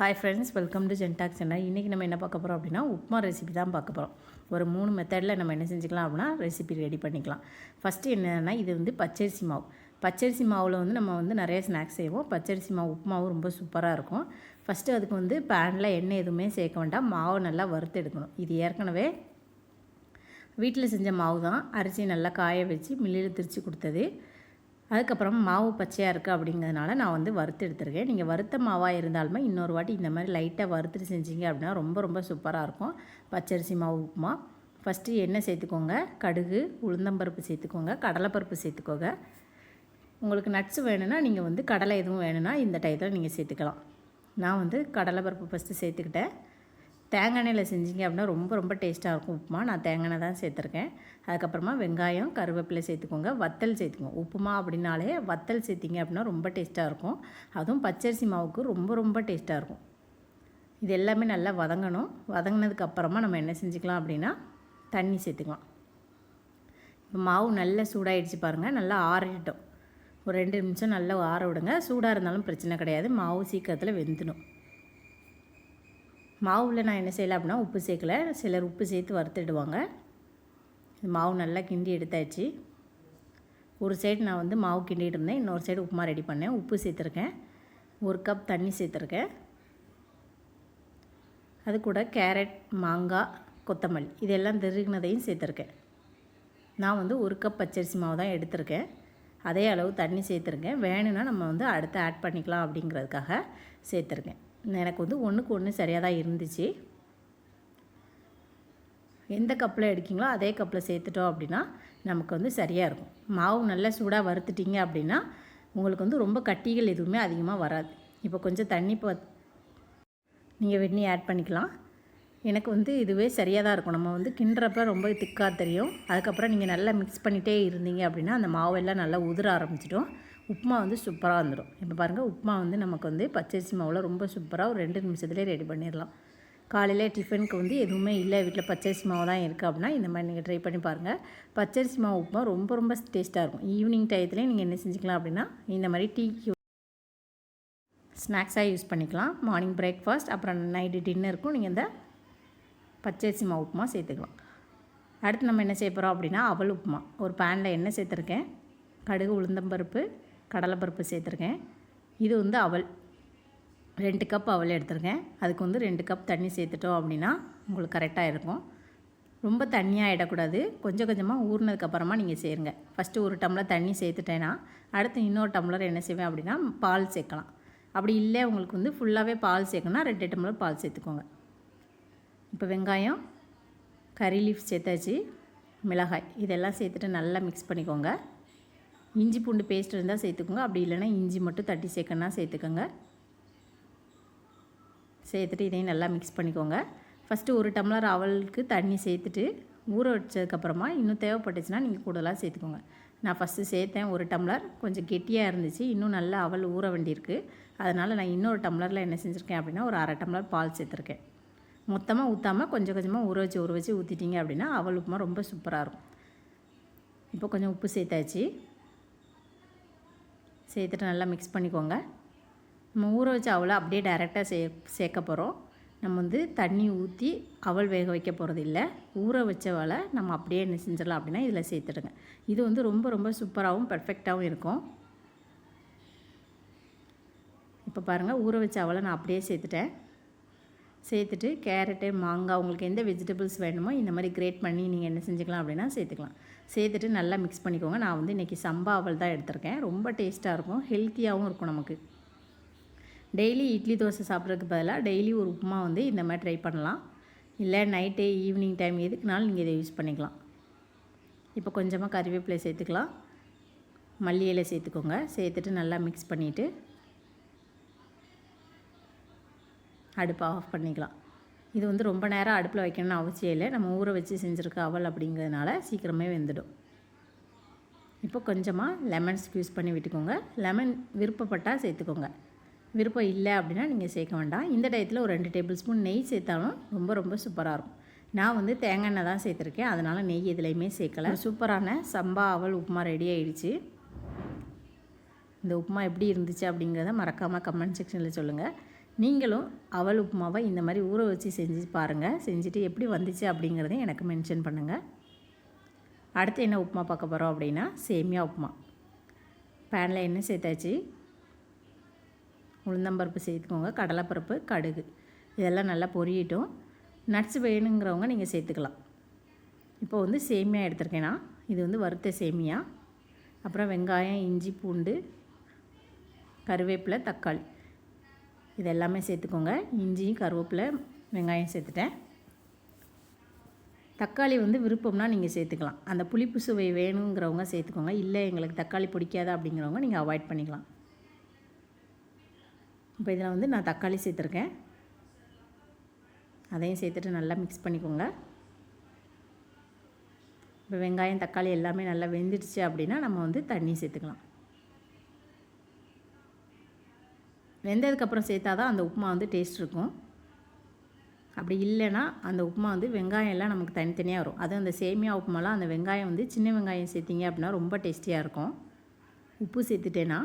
Hi friends welcome to Gentalk channel இன்றைக்கி நம்ம என்ன பார்க்க போகிறோம் அப்படின்னா உப்புமா ரெசிபி தான் பார்க்க போகிறோம் ஒரு மூணு மெத்தடில் நம்ம என்ன செஞ்சுக்கலாம் அப்படின்னா ரெசிபி ரெடி பண்ணிக்கலாம். ஃபஸ்ட்டு என்னென்னா இது வந்து பச்சரிசி மாவு. பச்சரிசி மாவில் வந்து நம்ம வந்து நிறைய ஸ்நாக்ஸ் செய்வோம். பச்சரிசி மாவு உப்புமாவும் ரொம்ப சூப்பராக இருக்கும். ஃபஸ்ட்டு அதுக்கு வந்து பேனில் எண்ணெய் எதுவுமே சேர்க்க வேண்டாம். மாவை நல்லா வறுத்து எடுக்கணும். இது ஏற்கனவே வீட்டில் செஞ்ச மாவு தான் அரிசி நல்லா காய வச்சு மில்லில் திரித்து கொடுத்தது. அதுக்கப்புறம் மாவு பச்சையாக இருக்குது அப்படிங்கிறதுனால நான் வந்து வறுத்து எடுத்துருக்கேன். நீங்கள் வறுத்த மாவாக இருந்தாலுமே இன்னொரு வாட்டி இந்த மாதிரி லைட்டாக வறுத்துட்டு செஞ்சீங்க அப்படின்னா ரொம்ப ரொம்ப சூப்பராக இருக்கும். பச்சரிசி மாவு உப்புமா. ஃபஸ்ட்டு எண்ணெய் சேர்த்துக்கோங்க. கடுகு உளுந்தம்பருப்பு சேர்த்துக்கோங்க. கடலைப்பருப்பு சேர்த்துக்கோங்க. உங்களுக்கு நட்ஸ் வேணும்னா நீங்கள் வந்து கடலை எதுவும் வேணும்னா இந்த டயத்தில் நீங்கள் சேர்த்துக்கலாம். நான் வந்து கடலைப்பருப்பு ஃபஸ்ட்டு சேர்த்துக்கிட்டேன். தேங்காய் எண்ணெயில் செஞ்சீங்க அப்படின்னா ரொம்ப ரொம்ப டேஸ்ட்டாக இருக்கும். உப்புமா நான் தேங்காய் எண்ணெய் தான் சேர்த்துருக்கேன். அதுக்கப்புறமா வெங்காயம் கருவேப்பிலை சேர்த்துக்கோங்க. வத்தல் சேர்த்துக்கோங்க. உப்புமா அப்படின்னாலே வத்தல் சேர்த்திங்க அப்படின்னா ரொம்ப டேஸ்ட்டாக இருக்கும். அதுவும் பச்சரிசி மாவுக்கு ரொம்ப ரொம்ப டேஸ்ட்டாக இருக்கும். இது எல்லாமே நல்லா வதங்கணும். வதங்கினதுக்கு அப்புறமா நம்ம என்ன செஞ்சுக்கலாம் அப்படின்னா தண்ணி சேர்த்துக்கலாம். இப்போ மாவு நல்லா சூடாகிடுச்சு பாருங்கள் நல்லா ஆறிட்டோம். ஒரு ரெண்டு நிமிஷம் நல்லா ஆற விடுங்க. சூடாக இருந்தாலும் பிரச்சனை கிடையாது. மாவு சீக்கிரத்தில் வெந்துடும். மாவில் நான் என்ன செய்யலை அப்படின்னா உப்பு சேர்க்கல. சிலர் உப்பு சேர்த்து வறுத்துடுவாங்க. மாவு நல்லா கிண்டி எடுத்தாச்சு. ஒரு சைடு நான் வந்து மாவு கிண்டிகிட்டு இருந்தேன். இன்னொரு சைடு உப்புமா ரெடி பண்ணேன். உப்பு சேர்த்துருக்கேன். ஒரு கப் தண்ணி சேர்த்துருக்கேன். அது கூட கேரட் மாங்காய் கொத்தமல்லி இதெல்லாம் திருகினதையும் சேர்த்துருக்கேன். நான் வந்து ஒரு கப் பச்சரிசி மாவு தான் எடுத்திருக்கேன். அதே அளவு தண்ணி சேர்த்துருக்கேன். வேணும்னா நம்ம வந்து அடுத்து ஆட் பண்ணிக்கலாம் அப்படிங்கிறதுக்காக சேர்த்துருக்கேன். எனக்கு வந்து ஒன்றுக்கு ஒன்று சரியாக தான் இருந்துச்சு. எந்த கப்பில் எடுக்கீங்களோ அதே கப்பில் சேர்த்துட்டோம் அப்படின்னா நமக்கு வந்து சரியாக இருக்கும். மாவு நல்லா சூடாக வறுத்துட்டிங்க அப்படின்னா உங்களுக்கு வந்து ரொம்ப கட்டிகள் எதுவுமே அதிகமாக வராது. இப்போ கொஞ்சம் தண்ணி ப நீங்கள் வெண்ணி ஆட் பண்ணிக்கலாம். எனக்கு வந்து இதுவே சரியாக தான் இருக்கும். நம்ம வந்து கிண்டுறப்ப ரொம்ப திக்காக தெரியும். அதுக்கப்புறம் நீங்கள் நல்லா மிக்ஸ் பண்ணிகிட்டே இருந்தீங்க அப்படின்னா அந்த மாவெல்லாம் நல்லா உதிர ஆரம்பிச்சிடும். உப்புமா வந்து சூப்பராக வந்துடும் இப்போ பாருங்கள் உப்புமா வந்து நமக்கு வந்து பச்சரிசி மாவில் ரொம்ப சூப்பராக ஒரு ரெண்டு நிமிஷத்துலேயே ரெடி பண்ணிடலாம் காலையில் டிஃபனுக்கு வந்து எதுவுமே இல்லை வீட்டில் பச்சரிசி மாவு தான் இருக்குது அப்படின்னா இந்த மாதிரி நீங்கள் ட்ரை பண்ணி பாருங்கள் பச்சரிசி மாவு உப்புமா ரொம்ப ரொம்ப டேஸ்ட்டாக இருக்கும். ஈவினிங் டயத்துலேயும் நீங்கள் என்ன செஞ்சுக்கலாம் அப்படின்னா இந்த மாதிரி டீ ஸ்நாக்ஸாக யூஸ் பண்ணிக்கலாம். மார்னிங் பிரேக்ஃபாஸ்ட் அப்புறம் நைட்டு டின்னருக்கும் நீங்கள் இந்த பச்சரிசி மாவு உப்புமா சேர்த்துக்கலாம். அடுத்து நம்ம என்ன செய்ய போகிறோம் அப்படின்னா அவல் உப்புமா. ஒரு பேனில் என்ன சேர்த்துருக்கேன். கடுகு உளுந்தம்பருப்பு கடலைப்பருப்பு சேர்த்துருக்கேன். இது வந்து அவல். ரெண்டு கப் அவல் எடுத்துருக்கேன். அதுக்கு வந்து ரெண்டு கப் தண்ணி சேர்த்துட்டோம் அப்படின்னா உங்களுக்கு கரெக்டாக இருக்கும். ரொம்ப தண்ணியாக ஆகிடக்கூடாது கொஞ்சம் கொஞ்சமாக ஊறினதுக்கப்புறமா நீங்கள் சேருங்க. ஃபஸ்ட்டு ஒரு டம்ளர் தண்ணி சேர்த்துட்டேன்னா அடுத்து இன்னொரு டம்ளர் என்ன செய்வேன் அப்படின்னா பால் சேர்க்கலாம். அப்படி இல்லை உங்களுக்கு வந்து ஃபுல்லாகவே பால் சேர்க்கணும்னா ரெண்டு டம்ளர் பால் சேர்த்துக்கோங்க. இப்போ வெங்காயம் கறி லீஃப் சேர்த்தாச்சு மிளகாய். இதெல்லாம் சேர்த்துட்டு நல்லா மிக்ஸ் பண்ணிக்கோங்க. இஞ்சி பூண்டு பேஸ்ட் இருந்தால் சேர்த்துக்கோங்க. அப்படி இல்லைன்னா இஞ்சி மட்டும் தட்டி சேர்க்கணுன்னா சேர்த்துக்கோங்க. சேர்த்துட்டு இதையும் நல்லா மிக்ஸ் பண்ணிக்கோங்க. ஃபஸ்ட்டு ஒரு டம்ளர் அவளுக்கு தண்ணி சேர்த்துட்டு ஊற வச்சதுக்கப்புறமா இன்னும் தேவைப்பட்டுச்சுன்னா நீங்கள் கூடுதலாக சேர்த்துக்கோங்க. நான் ஃபஸ்ட்டு சேர்த்தேன் ஒரு டம்ளர். கொஞ்சம் கெட்டியாக இருந்துச்சு. இன்னும் நல்லா அவள் ஊற வேண்டியிருக்கு. அதனால் நான் இன்னொரு டம்ளரில் என்ன செஞ்சுருக்கேன் அப்படின்னா ஒரு அரை டம்ளர் பால் சேர்த்துருக்கேன். மொத்தமாக ஊற்றாமல் கொஞ்சம் கொஞ்சமாக ஊற வச்சு ஊற வச்சு ஊற்றிட்டீங்க அப்படின்னா அவள் உப்புமா ரொம்ப சூப்பராக இருக்கும். இப்போ கொஞ்சம் உப்பு சேர்த்தாச்சு. சேர்த்துட்டு நல்லா மிக்ஸ் பண்ணிக்கோங்க. நம்ம ஊற வச்ச அவளை அப்படியே டைரெக்டாக சே சேர்க்க போகிறோம் நம்ம வந்து தண்ணி ஊற்றி அவள் வேக வைக்க போகிறது இல்லை. ஊற வச்சவளை நம்ம அப்படியே என்ன செஞ்சிடலாம் அப்படின்னா இதில் சேர்த்துடுங்க. இது வந்து ரொம்ப ரொம்ப சூப்பராகவும் பர்ஃபெக்டாகவும் இருக்கும். இப்போ பாருங்கள் ஊற வச்ச அவளை நான் அப்படியே சேர்த்துட்டேன். சேர்த்துட்டு கேரட்டு மாங்காய் உங்களுக்கு எந்த வெஜிடபிள்ஸ் வேணுமோ இந்த மாதிரி கிரேட் பண்ணி நீங்கள் என்ன செஞ்சுக்கலாம் அப்படின்னா சேர்த்துக்கலாம். சேர்த்துட்டு நல்லா மிக்ஸ் பண்ணிக்கோங்க. நான் வந்து இன்றைக்கி சம்பா அவல் தான் எடுத்திருக்கேன். ரொம்ப டேஸ்ட்டாக இருக்கும். ஹெல்த்தியாகவும் இருக்கும் நமக்கு. டெய்லி இட்லி தோசை சாப்பிட்றதுக்கு பதிலாக டெய்லி ஒரு உப்புமா வந்து இந்த மாதிரி ட்ரை பண்ணலாம். இல்லை நைட்டு ஈவினிங் டைம் எதுக்குனாலும் நீங்கள் இதை யூஸ் பண்ணிக்கலாம். இப்போ கொஞ்சமாக கறிவேப்பிலை சேர்த்துக்கலாம். மல்லி இலை சேர்த்துக்கோங்க. சேர்த்துட்டு நல்லா மிக்ஸ் பண்ணிவிட்டு அடுப்பை ஆஃப் பண்ணிக்கலாம். இது வந்து ரொம்ப நேரம் அடுப்பில் வைக்கணும்னு அவசியம் இல்லை. நம்ம ஊற வச்சு செஞ்சுருக்க அவல் அப்படிங்கிறதுனால சீக்கிரமே வெந்துடும். இப்போ கொஞ்சமாக லெமன் ஸ்க்யூஸ் பண்ணி விட்டுக்கோங்க. லெமன் விருப்பப்பட்டால் சேர்த்துக்கோங்க. விருப்பம் இல்லை அப்படின்னா நீங்கள் சேர்க்க வேண்டாம். இந்த டயத்தில் ஒரு ரெண்டு டேபிள் ஸ்பூன் நெய் சேர்த்தாலும் ரொம்ப ரொம்ப சூப்பராக இருக்கும். நான் வந்து தேங்காய் எண்ணெய் தான் சேர்த்துருக்கேன். அதனால் நெய் எதுலேயுமே சேர்க்கலை. சூப்பரான சம்பா அவல் உப்புமா ரெடி ஆகிடுச்சு இந்த உப்புமா எப்படி இருந்துச்சு அப்படிங்கிறத மறக்காமல் கமெண்ட் செக்ஷனில் சொல்லுங்கள் நீங்களும் அவல் உப்புமாவை இந்த மாதிரி ஊற வச்சு செஞ்சு பாருங்கள் செஞ்சுட்டு எப்படி வந்துச்சு அப்படிங்கிறதையும் எனக்கு மென்ஷன் பண்ணுங்கள் அடுத்து என்ன உப்புமா பார்க்க போகிறோம் அப்படின்னா சேமியா உப்புமா. பேனில் என்ன சேர்த்தாச்சு. உளுந்தம்பருப்பு சேர்த்துக்கோங்க. கடலைப்பருப்பு கடுகு. இதெல்லாம் நல்லா பொரியட்டும். நட்ஸ் வேணுங்கிறவங்க நீங்கள் சேர்த்துக்கலாம். இப்போ வந்து சேமியா எடுத்திருக்கேன்னா இது வந்து வறுத்த சேமியா. அப்புறம் வெங்காயம் இஞ்சி பூண்டு கருவேப்பிலை தக்காளி. இது எல்லாமே சேர்த்துக்கோங்க. இஞ்சியும் கருவேப்பிலை வெங்காயம் சேர்த்துட்டேன். தக்காளி வந்து விருப்பம்னா நீங்கள் சேர்த்துக்கலாம். அந்த புளிப்பு சுவை வேணுங்கிறவங்க சேர்த்துக்கோங்க. இல்லை எங்களுக்கு தக்காளி பிடிக்காதா அப்படிங்கிறவங்க நீங்கள் அவாய்ட் பண்ணிக்கலாம். இப்போ இதில் வந்து நான் தக்காளி சேர்த்துருக்கேன். அதையும் சேர்த்துட்டு நல்லா மிக்ஸ் பண்ணிக்கோங்க. இப்போ வெங்காயம் தக்காளி எல்லாமே நல்லா வெந்துடுச்சு அப்படின்னா நம்ம வந்து தண்ணி சேர்த்துக்கலாம். வெந்ததுக்கப்புறம் சேர்த்தா தான் அந்த உப்புமா வந்து டேஸ்ட் இருக்கும். அப்படி இல்லைன்னா அந்த உப்புமா வந்து வெங்காயம் எல்லாம் நமக்கு தனித்தனியாக வரும். அதுவும் அந்த சேமியா உப்புமாலாம் அந்த வெங்காயம் வந்து சின்ன வெங்காயம் சேர்த்திங்க அப்படின்னா ரொம்ப டேஸ்டியாக இருக்கும். உப்பு சேர்த்துட்டேன்னா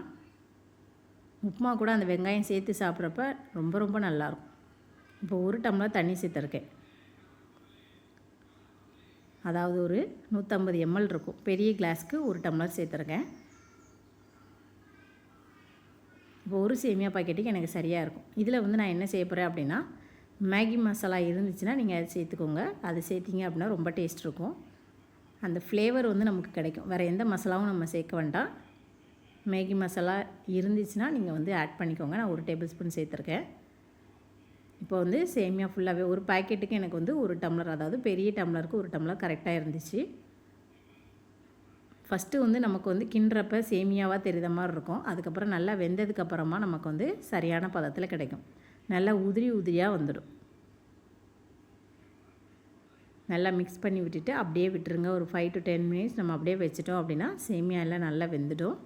உப்புமா கூட அந்த வெங்காயம் சேர்த்து சாப்பிட்றப்ப ரொம்ப ரொம்ப நல்லாயிருக்கும் இப்போ ஒரு டம்ளர் தண்ணி சேர்த்துருக்கேன். அதாவது ஒரு நூற்றம்பது எம்எல் இருக்கும். பெரிய கிளாஸ்க்கு ஒரு டம்ளர் சேர்த்துருக்கேன். இப்போ ஒரு சேமியா பாக்கெட்டுக்கு எனக்கு சரியாக இருக்கும். இதில் வந்து நான் என்ன செய்ய போகிறேன் அப்படின்னா மேகி மசாலா இருந்துச்சுன்னா நீங்கள் அதை சேர்த்துக்கோங்க. அது சேர்த்திங்க அப்படின்னா ரொம்ப டேஸ்ட் இருக்கும். அந்த ஃப்ளேவர் வந்து நமக்கு கிடைக்கும். வேறு எந்த மசாலாவும் நம்ம சேர்க்க வேண்டாம். மேகி மசாலா இருந்துச்சுன்னா நீங்கள் வந்து ஆட் பண்ணிக்கோங்க. நான் ஒரு டேபிள் ஸ்பூன் சேர்த்துருக்கேன். இப்போ வந்து சேமியா ஃபுல்லாகவே ஒரு பாக்கெட்டுக்கு எனக்கு வந்து ஒரு டம்ளர் அதாவது பெரிய டம்ளருக்கு ஒரு டம்ளர் கரெக்டாக இருந்துச்சு. ஃபஸ்ட்டு வந்து நமக்கு வந்து கிண்டுறப்ப சேமியாவாக தெரிந்த மாதிரி இருக்கும். அதுக்கப்புறம் நல்லா வெந்ததுக்கப்புறமா நமக்கு வந்து சரியான பதத்தில் கிடைக்கும். நல்லா உதிரி உதிரியாக வந்துடும். நல்லா மிக்ஸ் பண்ணி விட்டுட்டு அப்படியே விட்டுருங்க. ஒரு ஃபைவ் டு டென் மினிட்ஸ் நம்ம அப்படியே வச்சிட்டோம் அப்படின்னா சேமியா எல்லாம் நல்லா வெந்துடும்.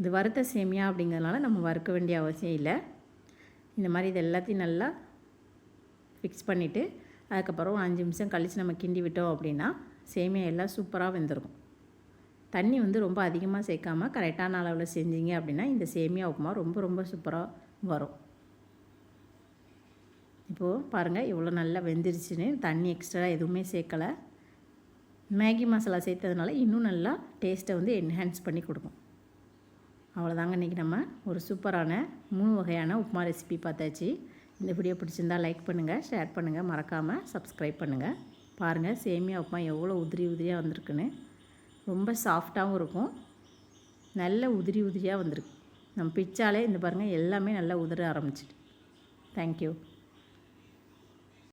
இது வறுத்த சேமியா அப்படிங்கிறதுனால நம்ம வறுக்க வேண்டிய அவசியம் இல்லை. இந்த மாதிரி இது எல்லாத்தையும் நல்லா ஃபிக்ஸ் பண்ணிவிட்டு அதுக்கப்புறம் அஞ்சு நிமிஷம் கழித்து நம்ம கிண்டி விட்டோம் அப்படின்னா சேமியா எல்லாம் சூப்பராக வெந்திருக்கும். தண்ணி வந்து ரொம்ப அதிகமாக சேர்க்காம கரெக்டான அளவில் செஞ்சீங்க அப்படின்னா இந்த சேமியா உப்புமா ரொம்ப ரொம்ப சூப்பராக வரும். இப்போது பாருங்கள் இவ்வளோ நல்லா வெந்துருச்சுன்னு தண்ணி எக்ஸ்ட்ரா எதுவுமே சேர்க்கலை மேகி மசாலா சேர்த்ததுனால இன்னும் நல்லா டேஸ்ட்டை வந்து என்ஹான்ஸ் பண்ணி கொடுக்கும். அவ்வளோதாங்க இன்றைக்கி நம்ம ஒரு சூப்பரான மூணு வகையான உப்புமா ரெசிபி பார்த்தாச்சு. இந்த வீடியோ பிடிச்சிருந்தா லைக் பண்ணுங்கள் ஷேர் பண்ணுங்கள் மறக்காமல் சப்ஸ்கிரைப் பண்ணுங்கள் பாருங்கள் சேமியா உப்புமா எவ்வளோ உதிரி உதிரியாக வந்திருக்குன்னு. ரொம்ப சாஃப்டாகவும் இருக்கும். நல்ல உதிரி உதிரியாக வந்திருக்கு. நம்ம பிச்சாலே இந்த பாருங்கள் எல்லாமே நல்லா உதிர ஆரம்பிச்சிட்டு. தேங்க்யூ